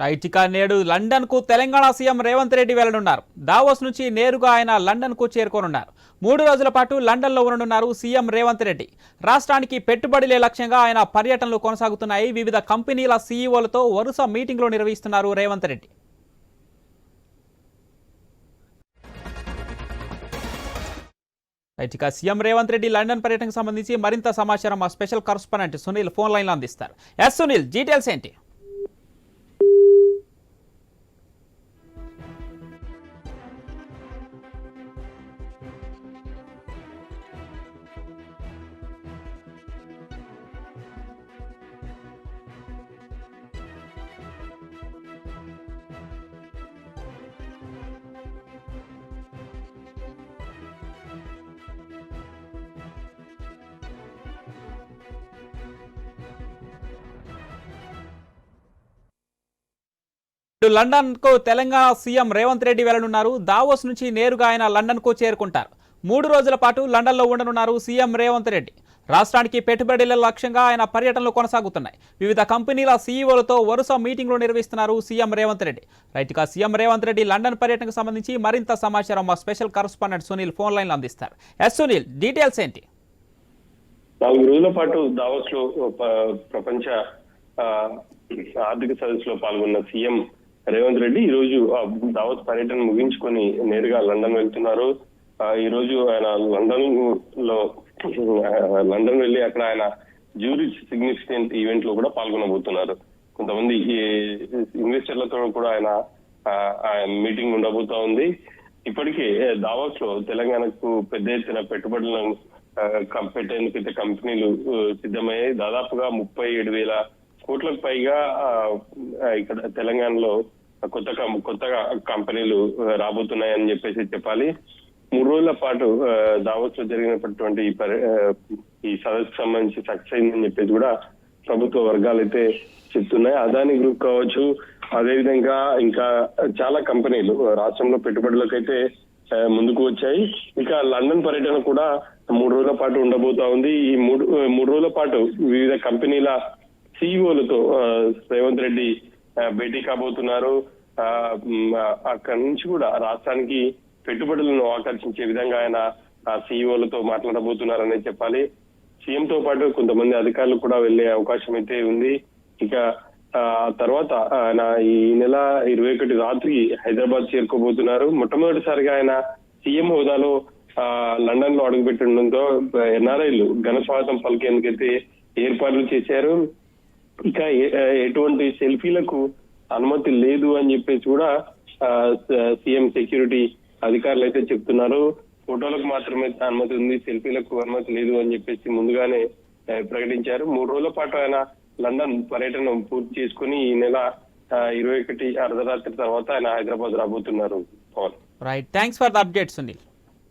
Right ఇక నేడు లండన్కు తెలంగాణ సీఎం రేవంత్ రెడ్డి వెళ్ళనున్నారు. దావోస్ నుంచి నేరుగా ఆయన లండన్కు చేరుకోనున్నారు. మూడు రోజుల పాటు లండన్లో ఉండనున్నారు సీఎం రేవంత్ రెడ్డి. రాష్ట్రానికి పెట్టుబడులే లక్ష్యంగా ఆయన పర్యటనలు కొనసాగుతున్నాయి. వివిధ కంపెనీల సీఈఓలతో వరుస మీటింగ్లు నిర్వహిస్తున్నారు రేవంత్ రెడ్డి. రైట్ ఇక సీఎం రేవంత్ రెడ్డి లండన్ పర్యటనకు సంబంధించి మరింత సమాచారం మా స్పెషల్ కరస్పాండెంట్ సునీల్ ఫోన్ లైన్లో అందిస్తారు. ఎస్ సునీల్ డీటెయిల్స్ ఏంటి? లండన్కు తెలంగాణ సీఎం రేవంత్ రెడ్డి వెళ్ళనున్నారు. దావోస్ నుంచి నేరుగా ఆయన లండన్కు చేరుకుంటారు. మూడు రోజుల పాటు లండన్లో ఉండనున్నారు సీఎం రేవంత్ రెడ్డి. రాష్ట్రానికి పెట్టుబడుల లక్ష్యంగా ఆయన పర్యటనలు కొనసాగుతున్నాయి. వివిధ కంపెనీల సీఈఓలతో వరుస మీటింగ్లు నిర్వహిస్తున్నారు సీఎం రేవంత్ రెడ్డి. రైతుగా సీఎం రేవంత్ రెడ్డి లండన్ పర్యటనకు సంబంధించి మరింత సమాచారం మా స్పెషల్ కరస్పాండెంట్ సునీల్ ఫోన్ లైన్లో అందిస్తారు. ఎస్ సునీల్ డీటెయిల్స్ ఏంటి? నాలుగు రోజుల పాటు దావోస్లో ప్రపంచ ఆర్థిక సదస్సులో పాల్గొన్న సీఎం రేవంత్ రెడ్డి ఈ రోజు దావత్ పర్యటన ముగించుకొని నేరుగా లండన్ వెళ్తున్నారు. ఆ, ఈ రోజు ఆయన లండన్లో లండన్ వెళ్ళి అక్కడ ఆయన జ్యూరిచ్ సిగ్నిఫికెంట్ ఈవెంట్లో కూడా పాల్గొనబోతున్నారు. కొంతమంది ఇన్వెస్టర్లతో కూడా ఆయన మీటింగ్ ఉండబోతా ఉంది. ఇప్పటికే దావోస్లో తెలంగాణకు పెద్ద ఎత్తున పెట్టుబడులను పెట్టేందుకు అయితే కంపెనీలు సిద్ధమయ్యాయి. దాదాపుగా ముప్పై ఏడు వేల కోట్లకు పైగా ఆ, ఇక్కడ తెలంగాణలో కొత్త కొత్తగా కంపెనీలు రాబోతున్నాయని చెప్పేసి చెప్పాలి. మూడు రోజుల పాటు దావోస్లో జరిగినటువంటి ఈ ఈ సదస్సుకు సంబంధించి సక్సెస్ అయిందని చెప్పేసి కూడా ప్రభుత్వ వర్గాలు అయితే చెప్తున్నాయి. అదాని గ్రూప్ కావచ్చు అదేవిధంగా ఇంకా చాలా కంపెనీలు రాష్ట్రంలో పెట్టుబడులకైతే ముందుకు వచ్చాయి. ఇక లండన్ పర్యటన కూడా మూడు రోజుల పాటు ఉండబోతా ఉంది. ఈ మూడు మూడు రోజుల పాటు వివిధ కంపెనీల సీఈఓలతో రేవంత్ రెడ్డి భేటీ కాబోతున్నారు. ఆ, అక్కడి నుంచి కూడా రాష్ట్రానికి పెట్టుబడులను ఆకర్షించే విధంగా ఆయన సీఈఓలతో మాట్లాడబోతున్నారనే చెప్పాలి. సీఎం తో పాటు కొంతమంది అధికారులు కూడా వెళ్ళే అవకాశం అయితే ఉంది. ఇక ఆ తర్వాత ఆయన ఈ నెల ఇరవై ఒకటి రాత్రి హైదరాబాద్ చేరుకోబోతున్నారు. మొట్టమొదటిసారిగా ఆయన సీఎం హోదాలో ఆ లండన్లో అడుగుపెట్టడంతో ఎన్ఆర్ఐలు ఘన స్వాగతం పలికేందుకైతే ఏర్పాట్లు చేశారు. ఇంకా ఎటువంటి సెల్ఫీలకు అనుమతి లేదు అని చెప్పేసి కూడా సీఎం సెక్యూరిటీ అధికారులు అయితే చెప్తున్నారు. ఫోటోలకు మాత్రమే అనుమతి ఉంది సెల్ఫీలకు అనుమతి లేదు అని చెప్పేసి ముందుగానే ప్రకటించారు. మూడు రోజుల పాటు ఆయన లండన్ పర్యటన పూర్తి చేసుకుని ఈ నెల ఇరవై ఒకటి అర్ధరాత్రి తర్వాత ఆయన హైదరాబాద్ రాబోతున్నారు Pawan right thanks for the update Sunil